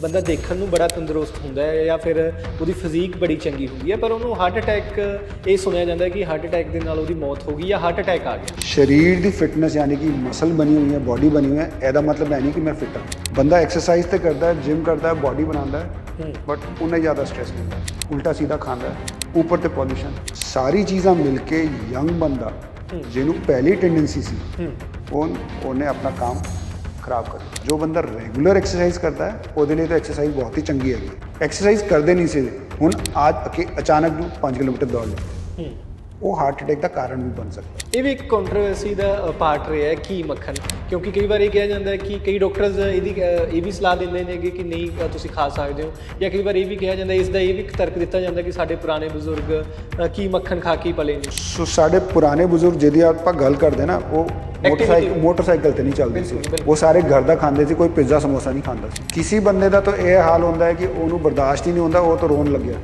ਬੰਦਾ ਦੇਖਣ ਨੂੰ ਬੜਾ ਤੰਦਰੁਸਤ ਹੁੰਦਾ ਹੈ ਜਾਂ ਫਿਰ ਉਹਦੀ ਫਿਜ਼ੀਕ ਬੜੀ ਚੰਗੀ ਹੁੰਦੀ ਹੈ ਪਰ ਉਹਨੂੰ ਹਾਰਟ ਅਟੈਕ ਇਹ ਸੁਣਿਆ ਜਾਂਦਾ ਹੈ ਕਿ ਹਾਰਟ ਅਟੈਕ ਦੇ ਨਾਲ ਉਹਦੀ ਮੌਤ ਹੋ ਗਈ ਜਾਂ ਹਾਰਟ ਅਟੈਕ ਆ ਗਿਆ। ਸਰੀਰ ਦੀ ਫਿਟਨੈਸ ਯਾਨੀ ਕਿ ਮਸਲ ਬਣੀ ਹੋਈ ਹੈ ਬਾਡੀ ਬਣੀ ਹੋਈ ਹੈ ਇਹਦਾ ਮਤਲਬ ਹੈ ਨਹੀਂ ਕਿ ਮੈਂ ਫਿਟ ਹਾਂ। ਬੰਦਾ ਐਕਸਰਸਾਈਜ਼ ਤੇ ਕਰਦਾ ਹੈ ਜਿਮ ਕਰਦਾ ਹੈ ਬਾਡੀ ਬਣਾਉਂਦਾ ਹੈ ਬਟ ਉਹਨੇ ਜ਼ਿਆਦਾ ਸਟ੍ਰੈਸ ਲੈਂਦਾ ਹੈ ਉਲਟਾ ਸਿੱਧਾ ਖਾਂਦਾ ਹੈ ਉੱਪਰ ਤੇ ਪੋਲੂਸ਼ਨ ਸਾਰੀ ਚੀਜ਼ਾਂ ਮਿਲ ਕੇ ਯੰਗ ਬੰਦਾ ਜਿਹਨੂੰ ਪਹਿਲੀ ਟੈਂਡੈਂਸੀ ਸੀ ਉਹ ਉਹਨੇ ਆਪਣਾ ਕੰਮ ਖਰਾਬ ਕਰ। ਜੋ ਬੰਦਾ ਰੈਗੂਲਰ ਐਕਸਰਸਾਈਜ਼ ਕਰਦਾ ਹੈ, ਉਹਦੇ ਲਈ ਤਾਂ ਐਕਸਰਸਾਈਜ਼ ਬਹੁਤ ਹੀ ਚੰਗੀ ਹੈਗੀ। ਐਕਸਰਸਾਈਜ਼ ਕਰਦੇ ਨਹੀਂ ਸੀ। ਹੁਣ ਅੱਜ ਅਕੇ- ਅਚਾਨਕ ਨੂੰ 5 ਕਿਲੋਮੀਟਰ ਦੌੜ ਲਿਆ ਉਹ ਹਾਰਟ ਅਟੈਕ ਦਾ ਕਾਰਨ ਵੀ ਬਣ ਸਕਦਾ। ਹੈ ਇਹ ਵੀ ਇੱਕ ਕੰਟਰੋਵਰਸੀ ਦਾ ਪਾਰਟ ਰਿਹਾ ਹੈ ਕੀ ਮੱਖਣ? ਕਿਉਂਕਿ ਕਈ ਵਾਰ ਇਹ ਕਿਹਾ ਜਾਂਦਾ ਹੈ ਕਿ ਕਈ ਡਾਕਟਰਸ ਇਹਦੀ ਇਹ ਵੀ ਸਲਾਹ ਦਿੰਦੇ ਨੇ ਕਿ ਨਹੀਂ ਤੁਸੀਂ ਖਾ ਸਕਦੇ ਹੋ। ਜਾਂ ਕਈ ਵਾਰ ਇਹ ਵੀ ਕਿਹਾ ਜਾਂਦਾ ਇਸ ਦਾ ਇਹ ਵੀ ਇੱਕ ਤਰਕ ਦਿੱਤਾ ਜਾਂਦਾ ਕਿ ਸਾਡੇ ਪੁਰਾਣੇ ਬਜ਼ੁਰਗ ਕੀ ਮੱਖਣ ਖਾ ਕੇ ਪਲੇ ਨੇ। ਸੋ ਸਾਡੇ ਪੁਰਾਣੇ ਬਜ਼ੁਰਗ ਜਿਹਦੀ ਆਪਾਂ ਗੱਲ ਕਰਦੇ ਨਾ ਉਹ ਮੋਟਰਸਾਈਕਲ ਮੋਟਰਸਾਈਕਲ ਤੇ ਨਹੀਂ ਚੱਲਦੇ ਸੀ। ਉਹ ਸਾਰੇ ਘਰ ਦਾ ਖਾਂਦੇ ਸੀ ਕੋਈ ਪਿੱਜ਼ਾ ਸਮੋਸਾ ਨਹੀਂ ਖਾਂਦਾ ਸੀ। ਕਿਸੇ ਬੰਦੇ ਦਾ ਤਾਂ ਇਹ ਹਾਲ ਹੁੰਦਾ ਹੈ ਕਿ ਉਹਨੂੰ ਬਰਦਾਸ਼ਤ ਹੀ ਨਹੀਂ ਹੁੰਦਾ ਉਹ ਤਾਂ ਰੋਣ ਲੱਗਿਆ।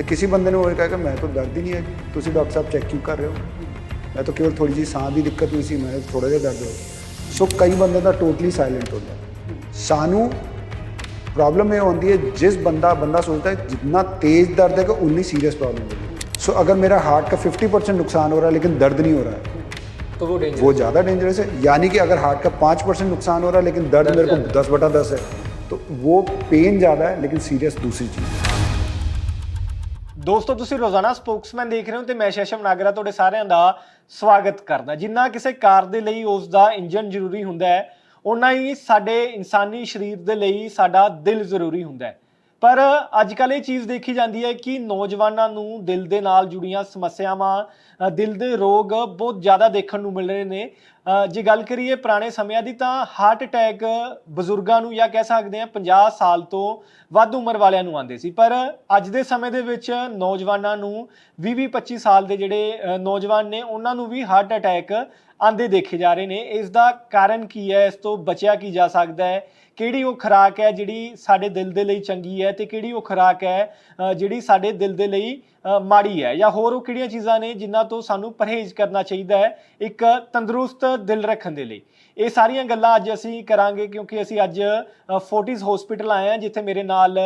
ਤੇ ਕਿਸੇ ਬੰਦੇ ਨੂੰ ਉਹ ਕਹੇਗਾ ਮੈਂ ਤਾਂ ਦਰਦ ਹੀ ਨਹੀਂ ਹੈ ਤੁਸੀਂ ਡਾਕਟਰ ਸਾਹਿਬ ਚੈੱਕ ਕਿਉਂ ਕਰ ਰਹੇ ਹੋ ਮੈਂ ਤਾਂ ਕੇਵਲ ਥੋੜੀ ਜਿਹੀ ਸਾਹ ਦੀ ਦਿੱਕਤ ਹੋਈ ਸੀ ਮੈਂ ਥੋੜਾ ਜਿਹਾ ਦਰਦ ਹੋਇਆ ਸੋ ਕਈ ਬੰਦੇ ਦਾ ਟੋਟਲੀ ਸਾਇਲੈਂਟ ਹੁੰਦਾ ਹੈ। ਸਾਨੂੰ ਪ੍ਰੋਬਲਮ ਇਹ ਹੁੰਦੀ ਹੈ ਜਿਸ ਬੰਦਾ ਬੰਦਾ सोचता है जितना तेज दर्द है कि उतनी सीरियस प्रॉब्लम होगी सो अगर मेरा हार्ट का 50 नुकसान हो रहा है लेकिन दर्द नहीं हो रहा है ਤਾਂ ਉਹ ਡੇਂਜਰ वो ज़्यादा डेंजरस है यानी कि अगर हार्ट का पाँच परसेंट नुकसान हो रहा है लेकिन दर्द दर्द मेरे को ज़्यादा दस बटा दस है तो वो पेन ज़्यादा है लेकिन सीरियस दूसरी चीज़ है ਦੋਸਤੋ, ਤੁਸੀਂ ਰੋਜ਼ਾਨਾ ਸਪੋਕਸਮੈਨ ਦੇਖ ਰਹੇ ਹੋ ਤੇ ਮੈਂ ਸ਼ਸ਼ਮ ਨਾਗਰਾ ਤੁਹਾਡੇ ਸਾਰਿਆਂ ਦਾ ਸਵਾਗਤ ਕਰਦਾ। ਜਿੰਨਾ ਕਿਸੇ ਕਾਰ ਦੇ ਲਈ ਉਸ ਦਾ ਇੰਜਨ ਜ਼ਰੂਰੀ ਹੁੰਦਾ ਹੈ, ਓਨਾ ਹੀ ਸਾਡੇ ਇਨਸਾਨੀ ਸਰੀਰ ਦੇ ਲਈ ਸਾਡਾ ਦਿਲ ਜ਼ਰੂਰੀ ਹੁੰਦਾ ਹੈ। ਪਰ ਅੱਜ ਕੱਲ੍ਹ ਇਹ ਚੀਜ਼ ਦੇਖੀ ਜਾਂਦੀ ਹੈ ਕਿ ਨੌਜਵਾਨਾਂ ਨੂੰ ਦਿਲ ਦੇ ਨਾਲ ਜੁੜੀਆਂ ਸਮੱਸਿਆਵਾਂ ਦਿਲ ਦੇ ਰੋਗ ਬਹੁਤ ਜ਼ਿਆਦਾ ਦੇਖਣ ਨੂੰ ਮਿਲ ਰਹੇ ਨੇ। ਜੇ ਗੱਲ ਕਰੀਏ ਪੁਰਾਣੇ ਸਮਿਆਂ ਦੀ ਤਾਂ ਹਾਰਟ ਅਟੈਕ ਬਜ਼ੁਰਗਾਂ ਨੂੰ ਜਾਂ ਕਹਿ ਸਕਦੇ ਹਾਂ 50 ਸਾਲ ਤੋਂ ਵੱਧ ਉਮਰ ਵਾਲਿਆਂ ਨੂੰ ਆਉਂਦੇ ਸੀ। ਪਰ ਅੱਜ ਦੇ ਸਮੇਂ ਦੇ ਵਿੱਚ ਨੌਜਵਾਨਾਂ ਨੂੰ 20-20 25 ਸਾਲ ਦੇ ਜਿਹੜੇ ਨੌਜਵਾਨ ਨੇ ਉਹਨਾਂ ਨੂੰ ਵੀ ਹਾਰਟ ਅਟੈਕ ਆਂਦੇ ਦੇਖੇ ਜਾ ਰਹੇ ਨੇ। ਇਸ ਦਾ ਕਾਰਨ ਕੀ ਹੈ? ਇਸ ਤੋਂ ਬਚਿਆ ਕੀ ਜਾ ਸਕਦਾ ਹੈ? ਕਿਹੜੀ ਉਹ ਖੁਰਾਕ ਹੈ ਜਿਹੜੀ ਸਾਡੇ ਦਿਲ ਦੇ ਲਈ ਚੰਗੀ ਹੈ ਤੇ ਕਿਹੜੀ ਉਹ ਖੁਰਾਕ ਹੈ ਅ, ਜਿਹੜੀ ਸਾਡੇ ਦਿਲ ਦੇ ਲਈ ਅ, ਮਾੜੀ ਹੈ ਜਾਂ ਹੋਰ ਉਹ ਕਿਹੜੀਆਂ ਚੀਜ਼ਾਂ ਨੇ ਜਿਨ੍ਹਾਂ ਤੋਂ ਸਾਨੂੰ ਪਰਹੇਜ਼ ਕਰਨਾ ਚਾਹੀਦਾ ਹੈ ਇੱਕ ਤੰਦਰੁਸਤ ਦਿਲ ਰੱਖਣ ਦੇ ਲਈ ਇਹ ਸਾਰੀਆਂ ਗੱਲਾਂ ਅੱਜ ਅਸੀਂ ਕਰਾਂਗੇ ਕਿਉਂਕਿ ਅਸੀਂ ਅੱਜ ਫੋਰਟਿਸ ਹਸਪੀਟਲ ਆਏ ਹਾਂ ਜਿੱਥੇ ਮੇਰੇ ਨਾਲ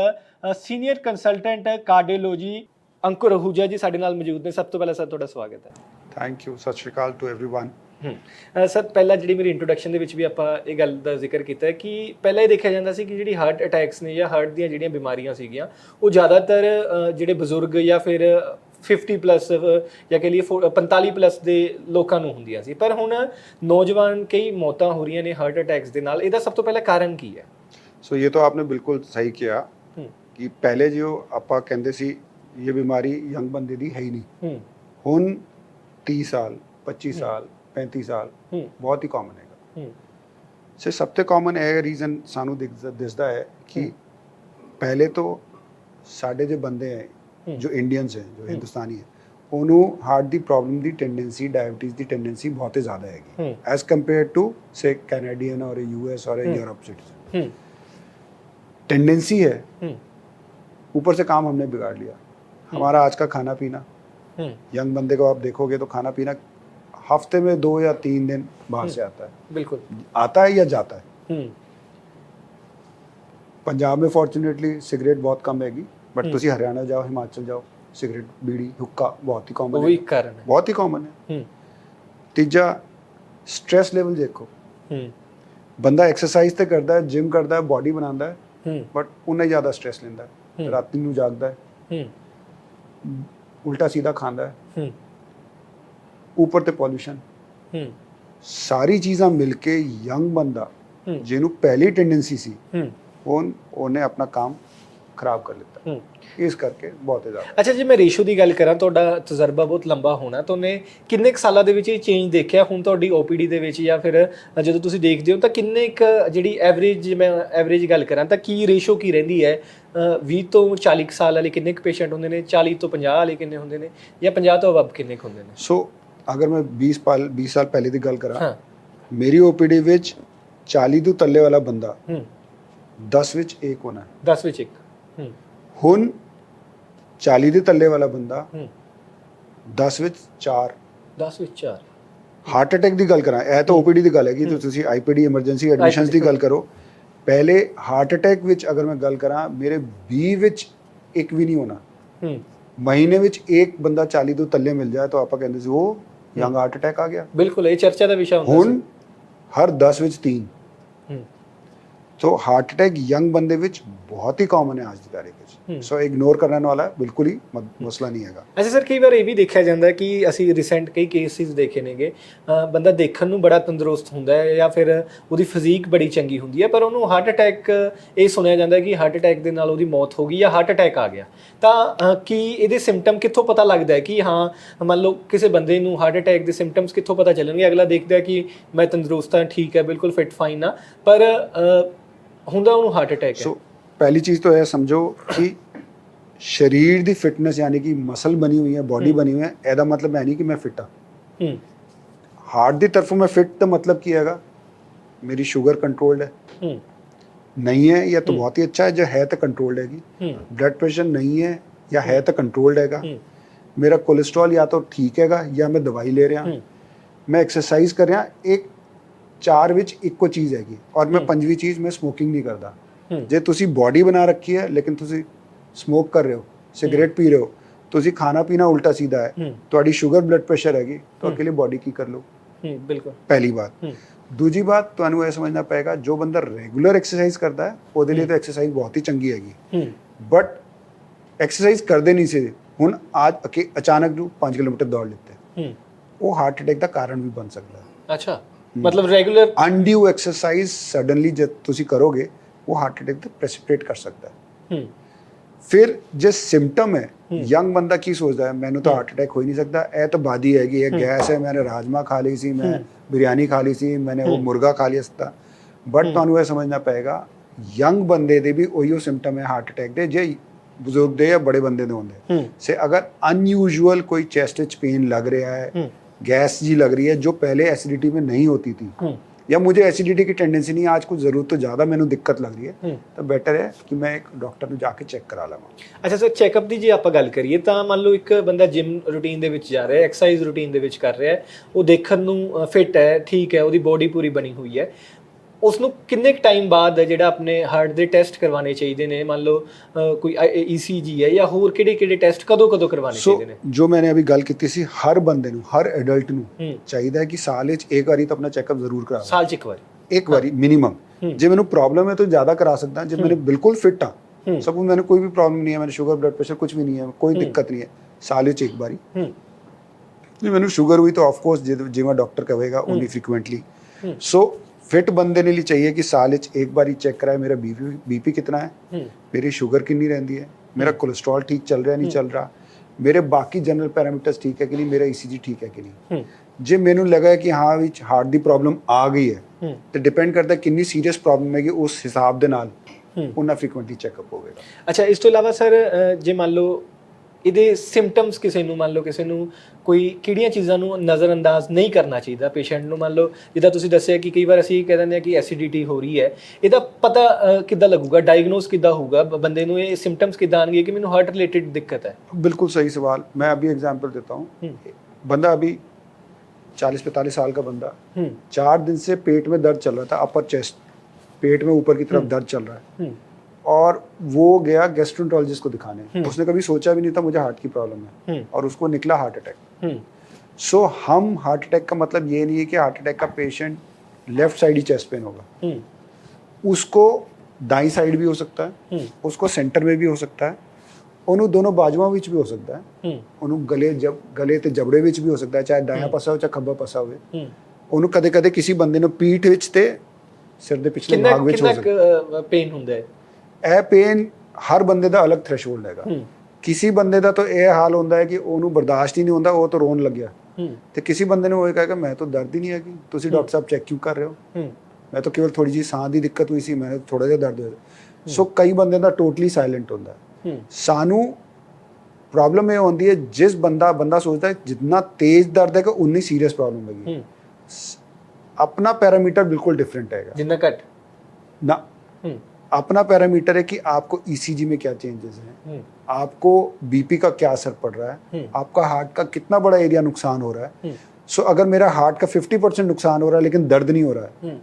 senior consultant cardiology Ankur Rahuja ji ਸਾਡੇ ਨਾਲ ਮੌਜੂਦ ਨੇ ਸਭ ਤੋਂ ਪਹਿਲਾਂ ਸਰ ਤੁਹਾਡਾ ਸਵਾਗਤ ਹੈ थैंक यू सत श्रीकाल टू एवरीवन ਹੂੰ। ਸਰ ਪਹਿਲਾਂ ਜਿਹੜੀ ਮੇਰੀ ਇੰਟਰੋਡਕਸ਼ਨ ਦੇ ਵਿੱਚ ਵੀ ਆਪਾਂ ਇਹ ਗੱਲ ਦਾ ਜ਼ਿਕਰ ਕੀਤਾ ਹੈ ਕਿ ਪਹਿਲਾਂ ਇਹ ਦੇਖਿਆ ਜਾਂਦਾ ਸੀ ਕਿ ਜਿਹੜੀ ਹਾਰਟ ਅਟੈਕਸ ਨੇ ਜਾਂ ਹਾਰਟ ਦੀਆਂ ਜਿਹੜੀਆਂ ਬਿਮਾਰੀਆਂ ਸੀਗੀਆਂ ਉਹ ਜ਼ਿਆਦਾਤਰ ਜਿਹੜੇ ਬਜ਼ੁਰਗ ਜਾਂ ਫਿਰ 50 ਪਲੱਸ ਜਾਂ ਕਹ ਲਈਏ ਫੋ- 45 ਪਲੱਸ ਦੇ ਲੋਕਾਂ ਨੂੰ ਹੁੰਦੀਆਂ ਸੀ। ਪਰ ਹੁਣ ਨੌਜਵਾਨ ਕਈ ਮੌਤਾਂ ਹੋ ਰਹੀਆਂ ਨੇ ਹਾਰਟ ਅਟੈਕਸ ਦੇ ਨਾਲ। ਇਹਦਾ ਸਭ ਤੋਂ ਪਹਿਲਾਂ ਕਾਰਨ ਕੀ ਹੈ? ਸੋ ਇਹ ਤਾਂ ਆਪਨੇ ਬਿਲਕੁਲ ਸਹੀ ਕਿਹਾ ਕਿ ਪਹਿਲੇ ਜੋ ਆਪਾਂ ਕਹਿੰਦੇ ਸੀ ਇਹ ਬਿਮਾਰੀ ਯੰਗ ਬੰਦੇ ਦੀ ਹੈ ਹੀ ਨਹੀਂ। ਹੁਣ 30 ਸਾਲ 25 ਸਾਲ 35 ਸਾਲ ਹੂੰ ਬਹੁਤ ਹੀ ਕਾਮਨ ਹੈਗਾ ਹੂੰ ਸੇ ਸਭ ਤੋਂ ਕਾਮਨ ਇਹ ਰੀਜ਼ਨ ਸਾਨੂੰ ਦਿਖ- ਦਿਸਦਾ ਹੈ ਕਿ ਪਹਿਲੇ ਤੋਂ ਸਾਡੇ ਜੋ ਬੰਦੇ ਹੈ ਹੂੰ। ਜੋ ਇੰਡੀਅਨਸ ਹੈ ਜੋ ਹਿੰਦੁਸਤਾਨੀ ਹੈ ਉਹਨੂੰ ਹਾਰਟ ਦੀ ਪ੍ਰੋਬਲਮ ਦੀ ਟੈਂਡੈਂਸੀ ਡਾਇਬੀਟੀਜ਼ ਦੀ ਟੈਂਡੈਂਸੀ ਬਹੁਤ ਹੀ ਜ਼ਿਆਦਾ ਹੈਗੀ ਹੂੰ ਐਸ ਕੰਪੇਅਰ ਟੂ ਸੇ ਕੈਨੇਡੀਅਨ ਔਰ यूएस और हम्म। यूरोप सिटीजन ਹੂੰ टेंडेंसी है ਹੂੰ ऊपर से काम हमने बिगाड़ लिया हमारा आज का खाना पीना ਹੂੰ यंग बंदे को आप देखोगे तो खाना पीना हफ़्ते में दो या तीन दिन बाहर से हम्म। आता है। बिल्कुल। आता है या जाता है? हम्म। पंजाब में फॉर्चुनेटली सिगरेट बहुत कम हैगी बट हम्म। तुम हरियाणा जाओ हिमाचल जाओ सिगरेट बीड़ी हुक्का बहुत ही कॉमन है। बहुत ही कॉमन है। तीजा स्ट्रेस लेवल देखो। बंदा एक्सरसाइज तो करता है जिम करता है बॉडी बना बट उन्हें ज़्यादा स्ट्रेस लेता रात जागता है। उल्टा सीधा खाता है। ਉੱਪਰ ਤੇ ਪੋਲੂਸ਼ਨ ਹੂੰ। ਸਾਰੀ ਚੀਜ਼ਾਂ ਮਿਲ ਕੇ ਯੰਗ ਬੰਦਾ ਜਿਹਨੂੰ ਪਹਿਲੀ ਟੈਂਡੈਂਸੀ ਸੀ ਹੂੰ। ਉਹ ਉਹਨੇ ਆਪਣਾ ਕੰਮ ਖਰਾਬ ਕਰ ਲਿੱਤਾ। ਹੂੰ। ਇਸ ਕਰਕੇ ਬਹੁਤ ਜ਼ਿਆਦਾ। ਅੱਛਾ ਜੇ ਮੈਂ ਰੇਸ਼ੋ ਦੀ ਗੱਲ ਕਰਾਂ ਤੁਹਾਡਾ ਤਜਰਬਾ ਬਹੁਤ ਲੰਬਾ ਹੋਣਾ ਤੁਹਾਨੇ ਕਿੰਨੇ ਕੁ ਸਾਲਾਂ ਦੇ ਵਿੱਚ ਇਹ ਚੇਂਜ ਦੇਖਿਆ? ਹੁਣ ਤੁਹਾਡੀ ਓਪੀਡੀ ਦੇ ਵਿੱਚ ਜਾਂ ਫਿਰ ਜਦੋਂ ਤੁਸੀਂ ਦੇਖਦੇ ਹੋ ਤਾਂ ਕਿੰਨੇ ਕੁ ਜਿਹੜੀ ਐਵਰੇਜ ਮੈਂ ਐਵਰੇਜ ਗੱਲ ਕਰਾਂ ਤਾਂ ਕੀ ਰੇਸ਼ੋ ਕੀ ਰਹਿੰਦੀ ਹੈ? ਅ, 20 ਤੋਂ 40 ਕੁ ਸਾਲ ਵਾਲੇ ਕਿੰਨੇ ਕੁ ਪੇਸ਼ੈਂਟ ਹੁੰਦੇ ਨੇ? 40 ਤੋਂ 50 ਵਾਲੇ ਕਿੰਨੇ ਹੁੰਦੇ ਨੇ? ਜਾਂ 50 ਤੋਂ ਅਬਵ ਕਿੰਨੇ ਕੁ ਹੁੰਦੇ ਨੇ? ਸੋ ਅਗਰ ਮੈਂ 20 ਸਾਲ 20 ਸਾਲ ਪਹਿਲੇ ਦੀ ਗੱਲ ਕਰਾਂ ਮੇਰੀ ਓਪੀਡੀ ਵਿੱਚ 40 ਤੋਂ ਥੱਲੇ ਵਾਲਾ ਬੰਦਾ ਹੂੰ। 10 ਵਿੱਚ ਇੱਕ ਹੋਣਾ। ਹੈ। 10 ਵਿੱਚ ਇੱਕ। ਹੂੰ। ਹੁਣ 40 ਦੇ ਥੱਲੇ ਵਾਲਾ ਬੰਦਾ ਹੂੰ। 10 ਵਿੱਚ 4 10 ਵਿੱਚ 4 ਹਾਰਟ ਅਟੈਕ ਦੀ ਗੱਲ ਕਰਾਂ ਇਹ ਤਾਂ ਓਪੀਡੀ ਦੀ ਗੱਲ ਹੈ। ਕਿ ਤੁਸੀਂ ਆਈਪੀਡੀ ਐਮਰਜੈਂਸੀ ਐਡਮਿਸ਼ਨਸ ਦੀ ਗੱਲ ਕਰੋ। ਪਹਿਲੇ ਹਾਰਟ ਅਟੈਕ ਵਿੱਚ ਅਗਰ ਮੈਂ ਗੱਲ ਕਰਾਂ ਮੇਰੇ 20 ਵਿੱਚ ਇੱਕ ਵੀ ਨਹੀਂ ਹੋਣਾ। ਹੂੰ। ਮਹੀਨੇ ਵਿੱਚ ਇੱਕ ਬੰਦਾ 40 ਤੋਂ ਥੱਲੇ ਮਿਲ ਜਾਏ ਤਾਂ ਆਪਾਂ ਕਹਿੰਦੇ ਸੀ ਉਹ ਯੰਗ ਹਾਰਟ ਅਟੈਕ ਆ ਗਿਆ। ਬਿਲਕੁਲ ਇਹ ਚਰਚਾ ਦਾ ਵਿਸ਼ਾ ਹੁੰਦਾ ਹੁਣ ਹਰ 10 ਵਿੱਚ 3 ਹੂੰ। ਸੋ ਹਾਰਟ ਅਟੈਕ ਯੰਗ ਬੰਦੇ ਵਿੱਚ ਬਹੁਤ ਹੀ ਕਾਮਨ ਹੈ ਅੱਜ ਦੀ ਤਾਰੀਖ। ਵਿੱਚ ਸੋ ਇਗਨੋਰ ਕਰਨ ਵਾਲਾ ਬਿਲਕੁਲ ਹੀ ਮਸਲਾ ਨਹੀਂ ਹੈਗਾ ਅੱਛਾ ਸਰ ਕਈ ਵਾਰ ਇਹ ਵੀ ਦੇਖਿਆ ਜਾਂਦਾ ਕਿ ਅਸੀਂ ਰੀਸੈਂਟ ਕਈ ਕੇਸਿਸ ਦੇਖੇ ਨੇਗੇ ਬੰਦਾ ਦੇਖਣ ਨੂੰ ਬੜਾ ਤੰਦਰੁਸਤ ਹੁੰਦਾ ਹੈ ਜਾਂ ਫਿਰ ਉਹਦੀ ਫਿਜ਼ੀਕ ਬੜੀ ਚੰਗੀ ਹੁੰਦੀ ਹੈ ਪਰ ਉਹਨੂੰ ਹਾਰਟ ਅਟੈਕ ਇਹ ਸੁਣਿਆ ਜਾਂਦਾ ਕਿ ਹਾਰਟ ਅਟੈਕ ਦੇ ਨਾਲ ਉਹਦੀ ਮੌਤ ਹੋ ਗਈ ਜਾਂ ਹਾਰਟ ਅਟੈਕ ਆ ਗਿਆ ਤਾਂ ਕੀ ਇਹਦੇ ਸਿੰਪਟਮ ਕਿੱਥੋਂ ਪਤਾ ਲੱਗਦਾ ਹੈ ਕਿ ਹਾਂ ਮੰਨ ਲਓ ਕਿਸੇ ਬੰਦੇ ਨੂੰ ਹਾਰਟ ਅਟੈਕ ਦੇ ਸਿੰਪਟਮਸ ਕਿੱਥੋਂ ਪਤਾ ਚੱਲਣਗੇ ਅਗਲਾ ਦੇਖਦਾ ਕਿ ਮੈਂ ਤੰਦਰੁਸਤ ਹਾਂ ਠੀਕ ਹੈ ਬਿਲਕੁਲ ਫਿਟ ਫਾਈਨ ਆ ਪਰ ਹੁੰਦਾ ਉਹਨੂੰ ਹਾਰਟ ਅਟੈਕ ਹੈ ਸੋ ਪਹਿਲੀ ਚੀਜ਼ ਤਾਂ ਇਹ ਸਮਝੋ ਕਿ ਸਰੀਰ ਦੀ ਫਿਟਨੈਸ ਯਾਨੀ ਕਿ ਮਸਲ ਬਣੀ ਹੋਈ ਹੈ ਬਾਡੀ ਹੂੰ। ਬਣੀ ਹੋਈ ਹੈ ਇਹਦਾ ਮਤਲਬ ਹੈ ਨਹੀਂ ਕਿ ਮੈਂ ਫਿਟ ਹਾਂ ਹੂੰ ਹਾਰਟ ਦੀ ਤਰਫੋਂ ਮੈਂ ਫਿਟ ਦਾ मतलब ਕੀ ਹੈਗਾ ਮੇਰੀ ਸ਼ੂਗਰ ਕੰਟਰੋਲਡ ਹੈ ਹੂੰ नहीं है या तो हम्म। बहुत ही अच्छा है जो है तो कंट्रोल्ड हैगी ਹੂੰ ब्लड प्रेशर नहीं है या है तो कंट्रोल्ड हैगा ਹੂੰ मेरा कोलेस्ट्रॉल या तो ठीक हैगा या मैं दवाई ले रहा ਹੂੰ मैं एक्सरसाइज कर रहा एक ਚਾਰ ਵਿੱਚ ਇੱਕੋ ਚੀਜ਼ ਹੈਗੀ ਔਰ ਮੈਂ ਹੂੰ। ਪੰਜਵੀਂ ਚੀਜ਼ ਮੈਂ ਸਮੋਕਿੰਗ ਨਹੀਂ ਕਰਦਾ ਹੂੰ ਜੇ ਤੁਸੀਂ ਬਾਡੀ ਬਣਾ ਰੱਖੀ ਹੈ ਲੇਕਿਨ ਤੁਸੀਂ ਸਮੋਕ ਕਰ ਰਹੇ ਹੋ ਸਿਗਰਟ ਪੀ ਰਹੇ ਹੋ ਤੁਸੀਂ ਖਾਣਾ ਪੀਣਾ ਉਲਟਾ ਸਿੱਧਾ ਹੈ ਹੂੰ ਤੁਹਾਡੀ ਸ਼ੂਗਰ ਬਲੱਡ ਪ੍ਰੈਸ਼ਰ ਹੈਗੀ ਤਾਂ ਹੂੰ। ਅਕੇਲੇ ਬਾਡੀ ਕੀ ਕਰ ਲਓ ਹੂੰ ਬਿਲਕੁਲ ਪਹਿਲੀ ਬਾਤ ਹੂੰ ਦੂਜੀ ਬਾਤ ਤੁਹਾਨੂੰ ਇਹ ਸਮਝਣਾ ਪਏਗਾ ਜੋ ਬੰਦਾ ਰੈਗੂਲਰ ਐਕਸਰਸਾਈਜ਼ ਕਰਦਾ ਹੈ ਉਹਦੇ ਲਈ ਹੂੰ। ਤਾਂ ਐਕਸਰਸਾਈਜ਼ ਬਹੁਤ ਹੀ ਚੰਗੀ ਹੈਗੀ ਹੂੰ ਬਟ ਐਕਸਰਸਾਈਜ਼ ਕਰਦੇ ਨਹੀਂ ਸੀ ਹੁਣ ਅੱਜ ਅਕੇ ਅਚਾਨਕ ਨੂੰ 5 ਕਿਲੋਮੀਟਰ ਦੌੜ ਲਿੱਤੇ ਹੂੰ ਉਹ ਹਾਰਟ ਅਟੈਕ ਦਾ ਕਾਰਨ ਵੀ ਬਣ ਸਕਦਾ ਹੈ ਅੱਛਾ ਮਤਲਬ ਰੈਗੂਲਰ ਅਨਡਿਊ ਐਕਸਰਸਾਈਜ਼ ਸਡਨਲੀ ਜਦ ਤੁਸੀਂ ਕਰੋਗੇ वो हार्ट अटैक तक प्रेसिपिटेट कर सकता है। हम्म। फिर जो सिम्टम है हम्म। यंग बंदा की सोचता है मैंने तो हम्म। हार्ट अटैक हो ही नहीं सकता ए तो बादी है कि ये गैस है मैंने राजमा खा ली सी मैं बिरयानी खा ली सी मैंने वो मुर्गा खा लिया सकता। बट ਤੁਹਾਨੂੰ यह समझना ਪਏਗਾ यंग ਬੰਦੇ ਦੇ भी ਉਹੀਓ ਸਿੰਪਟਮ है हार्ट अटैक ਦੇ जे ਬਜ਼ੁਰਗ दे या बड़े ਬੰਦੇ ਦੇ ਹੁੰਦੇ ਸੇ ਅਗਰ ਅਨਯੂਜੂਅਲ ਕੋਈ ਚੈਸਟ ਵਿੱਚ ਪੇਨ ਲੱਗ ਰਿਹਾ ਹੈ ਗੈਸ ਜੀ ਲੱਗ ਰਹੀ ਹੈ ਜੋ ਪਹਿਲੇ में नहीं होती थी या मुझे एसिडिटी की टेंडेंसी नहीं है आज कुछ ज़रूरत तो ज़्यादा मैंने दिक्कत लग रही है ਹੂੰ तो बेटर है कि मैं एक डॉक्टर ਨੂੰ ਜਾ ਕੇ ਚੈੱਕ ਕਰਾ ਲਵਾਂ ਅੱਛਾ ਸਰ ਚੈੱਕਅਪ ਦੀ ਜੇ ਆਪਾਂ ਗੱਲ ਕਰੀਏ ਤਾਂ ਮੰਨ ਲਓ ਇੱਕ ਬੰਦਾ ਜਿਮ ਰੂਟੀਨ ਦੇ ਵਿੱਚ ਜਾ ਰਿਹਾ ਹੈ ਐਕਸਰਸਾਈਜ਼ ਰੂਟੀਨ ਦੇ ਵਿੱਚ ਕਰ ਰਿਹਾ ਹੈ ਉਹ ਦੇਖਣ ਨੂੰ ਫਿਟ ਹੈ ਠੀਕ ਹੈ ਉਹਦੀ ਬੋਡੀ ਪੂਰੀ ਬਣੀ ਹੋਈ ਹੈ ਉਸ ਨੂੰ ਕਿੰਨੇ ਕੁ ਟਾਈਮ ਬਾਅਦ ਜਿਹੜਾ ਆਪਣੇ ਹਾਰਟ ਦੇ ਟੈਸਟ ਕਰਵਾਉਣੇ ਚਾਹੀਦੇ ਨੇ? ਮੰਨ ਲਓ ਅ, ਕੋਈ ਈਸੀਜੀ ਹੈ ਜਾਂ ਹੋਰ ਕਿਹੜੇ ਕਿਹੜੇ ਟੈਸਟ ਕਦੋਂ ਕਦੋਂ ਕਰਵਾਉਣੇ ਸੋ ਚਾਹੀਦੇ ਨੇ? ਜੋ ਮੈਨੇ ਅਭੀ ਗੱਲ ਕੀਤੀ ਸੀ ਹਰ ਬੰਦੇ ਨੂੰ ਹਰ ਐਡਲਟ ਨੂੰ ਹੂੰ। ਚਾਹੀਦਾ ਹੈ ਕਿ ਸਾਲ ਵਿੱਚ ਇੱਕ ਵਾਰੀ ਤਾਂ ਆਪਣਾ ਚੈੱਕਅਪ ਜ਼ਰੂਰ ਕਰਾਵੇ ਸਾਲ ਚ ਇੱਕ ਵਾਰੀ। ਇੱਕ ਵਾਰੀ ਮਿਨੀਮਮ ਹੂੰ। ਜੇ ਮੈਨੂੰ ਪ੍ਰੋਬਲਮ ਹੈ ਤਾਂ ਜ਼ਿਆਦਾ ਕਰਾ ਸਕਦਾ ਜੇ ਮੈਨੂੰ ਬਿਲਕੁਲ ਫਿਟ ਆ ਹੂੰ। ਸਭ ਮੈਨੂੰ ਕੋਈ ਵੀ ਪ੍ਰੋਬਲਮ ਨਹੀਂ ਹੈ ਮੈਨੂੰ ਸ਼ੂਗਰ ਬਲੱਡ ਪ੍ਰੈਸ਼ਰ ਕੁਝ ਵੀ ਨਹੀਂ ਹੈ ਕੋਈ ਦਿੱਕਤ ਨਹੀਂ ਹੈ ਸਾਲ ਵਿੱਚ ਇੱਕ ਵਾਰੀ। ਹੂੰ। ਜੇ ਮੈਨੂੰ ਸ਼ੂਗਰ ਹੋਈ ਤਾਂ ਆਫ ਕੋਰਸ ਜਿਵੇਂ ਡਾਕਟਰ ਕਹੇਗਾ ਉਨੀ ਫ੍ਰੀਕੁਐਂਟਲੀ ਹੂੰ। ਸੋ फिट बंदे ने लिए चाहिए कि साल ਵਿੱਚ एक बार ही चेक कराए मेरा बीपी बीपी कितना है ਹੂੰ मेरी शुगर कितनी रहती है मेरा कोलेस्ट्रॉल ठीक चल रहा है नहीं चल रहा मेरे बाकी जनरल पैरामीटर्स ठीक है कि नहीं मेरा ईसीजी ठीक है कि नहीं ਹੂੰ ਜੇ ਮੈਨੂੰ ਲੱਗਾ ਹੈ ਕਿ ਹਾਂ ਵਿੱਚ ਹਾਰਟ ਦੀ ਪ੍ਰੋਬਲਮ ਆ ਗਈ ਹੈ ਹੂੰ ਤੇ ਡਿਪੈਂਡ ਕਰਦਾ ਹੈ ਕਿੰਨੀ ਸੀਰੀਅਸ ਪ੍ਰੋਬਲਮ ਹੈਗੀ ਉਸ ਹਿਸਾਬ ਦੇ ਨਾਲ ਹੂੰ ਉਹਨਾਂ ਫ੍ਰੀਕੁਐਂਟਲੀ ਚੈੱਕਅਪ ਹੋਵੇਗਾ ਅੱਛਾ ਇਸ ਤੋਂ ਇਲਾਵਾ ਸਰ ਜੇ ਮੰਨ ਲਓ ਇਹਦੇ ਸਿੰਪਟਮਸ ਕਿਸੇ ਨੂੰ ਮੰਨ ਲਓ ਕਿਸੇ ਨੂੰ ਕੋਈ ਕਿਹੜੀਆਂ ਚੀਜ਼ਾਂ ਨੂੰ ਨਜ਼ਰਅੰਦਾਜ਼ ਨਹੀਂ ਕਰਨਾ ਚਾਹੀਦਾ ਪੇਸ਼ੈਂਟ ਨੂੰ ਮੰਨ ਲਓ ਜਿੱਦਾਂ ਤੁਸੀਂ ਦੱਸਿਆ ਕਿ ਕਈ ਵਾਰ ਅਸੀਂ ਕਹਿ ਦਿੰਦੇ ਆ ਕਿ ਐਸਿਡਿਟੀ ਹੋ ਰਹੀ ਹੈ ਇਹਦਾ ਪਤਾ ਅ, ਕਿੱਦਾਂ ਲੱਗੂਗਾ ਡਾਇਗਨੋਸ ਕਿੱਦਾਂ ਹੋਊਗਾ ਬ- ਬੰਦੇ ਨੂੰ ਇਹ ਸਿੰਪਟਮਸ ਕਿੱਦਾਂ ਆਣਗੇ ਕਿ ਮੈਨੂੰ ਹਾਰਟ ਰਿਲੇਟਡ ਦਿੱਕਤ ਹੈ बिल्कुल सही सवाल मैं अभी एग्जांपल देता हूँ हम्म। बंदा अभी 40-45 साल का बंदा ਹੂੰ चार दिन से पेट में दर्द चल रहा था अपर चेस्ट पेट में ऊपर की तरफ हम्म। दर्द चल रहा है ਹੂੰ और वो गया गैस्ट्रोन्टोलॉजिस्ट को दिखाने हम्म। उसने कभी सोचा भी नहीं था मुझे हार्ट की प्रॉब्लम है ਹੂੰ और उसको निकला हार्ट अटैक ਹੂੰ सो हम हार्ट अटैक का मतलब ये नहीं है कि हार्ट अटैक का पेशेंट लेफ्ट साइड ही चेस्ट पेन होगा ਹੂੰ उसको दाई साइड भी हो सकता है ਹੂੰ उसको सेंटर में भी हो सकता है ਉਹਨੂੰ ਦੋਨੋਂ ਬਾਜੂਆਂ ਵਿੱਚ ਵੀ ਹੋ ਸਕਦਾ ਹੈ ਹੂੰ ਉਹਨੂੰ ਗਲੇ ਜਬ ਗਲੇ ਤੇ ਜਬੜੇ ਵਿੱਚ ਵੀ ਹੋ ਸਕਦਾ ਹੈ ਚਾਹੇ ਦਾਇਆ ਹਮ। ਪਾਸਾ ਹੋ ਚਾਹੇ ਖੱਬਾ ਪਾਸਾ ਹੋਵੇ ਹੂੰ ਉਹਨੂੰ ਕਦੇ ਕਦੇ ਕਿਸੇ ਬੰਦੇ ਨੂੰ ਪੀਠ ਵਿੱਚ ਤੇ ਸਿਰ ਦੇ ਪਿਛਲੇ ਕਿੰਨਾ ਭਾਗ ਵਿੱਚ ਹੋ ਕਿੰਨਾ ਸਕਦਾ ਪੇਨ ਹੁੰਦਾ ਹੈ ਹੈ ਇਹ ਪੇਨ ਹਰ ਬੰਦੇ ਦਾ ਅਲੱਗ ਥ੍ਰੈਸ਼ੋਲਡ ਹੈਗਾ। ਕਿਸੇ ਬੰਦੇ ਦਾ ਤਾਂ ਇਹ ਹਾਲ ਹੁੰਦਾ ਹੈ ਕਿ ਉਹਨੂੰ ਬਰਦਾਸ਼ਤ ਹੀ ਨਹੀਂ ਹੁੰਦਾ ਉਹ ਤਾਂ ਰੋਣ ਲੱਗਿਆ। ਤੇ ਕਿਸੇ ਬੰਦੇ ਨੂੰ ਉਹ ਕਹੇ ਕਿ ਮੈਂ ਤਾਂ ਦਰਦ ਹੀ ਨਹੀਂ ਹੈਗੀ ਤੁਸੀਂ ਡਾਕਟਰ ਸਾਹਿਬ ਚੈੱਕ ਕਿਉਂ ਕਰ ਰਹੇ ਹੋ? ਮੈਂ ਤਾਂ ਕੇਵਲ ਥੋੜੀ ਜੀ ਸਾਹ ਦੀ ਦਿੱਕਤ ਹੋਈ ਸੀ ਮੈਂ ਥੋੜਾ ਜਿਹਾ ਦਰਦ ਹੋਇਆ। ਸੋ ਕਈ ਬੰਦੇ ਦਾ ਟੋਟਲੀ ਸਾਇਲੈਂਟ ਹੁੰਦਾ ਸਾਨੂੰ ਪ੍ਰੋਬਲਮ ਇਹ ਹੁੰਦੀ ਹੈ ਜਿਸ ਬੰਦਾ ਬੰਦਾ ਸੋਚਦਾ ਹੈ ਜਿੰਨਾ ਤੇਜ਼ ਦਰਦ ਹੈਗਾ ਉਨੀ ਸੀਰੀਅਸ ਪ੍ਰੋਬਲਮ ਹੈਗੀ। ਆਪਣਾ ਪੈਰਾਮੀਟਰ ਬਿਲਕੁਲ ਡਿਫਰੈਂਟ ਹੈਗਾ। ਜਿੰਨਾ ਘੱਟ। ਨਾ। अपना पैरामीटर है कि आपको ईसीजी में क्या चेंजेस हैं ਹੂੰ आपको बीपी का क्या असर पड़ रहा है हम्म। आपका हार्ट का कितना बड़ा एरिया नुकसान हो रहा है हम्म। सो अगर मेरा हार्ट का 50 परसेंट नुकसान हो रहा है लेकिन दर्द नहीं हो रहा है ਹੂੰ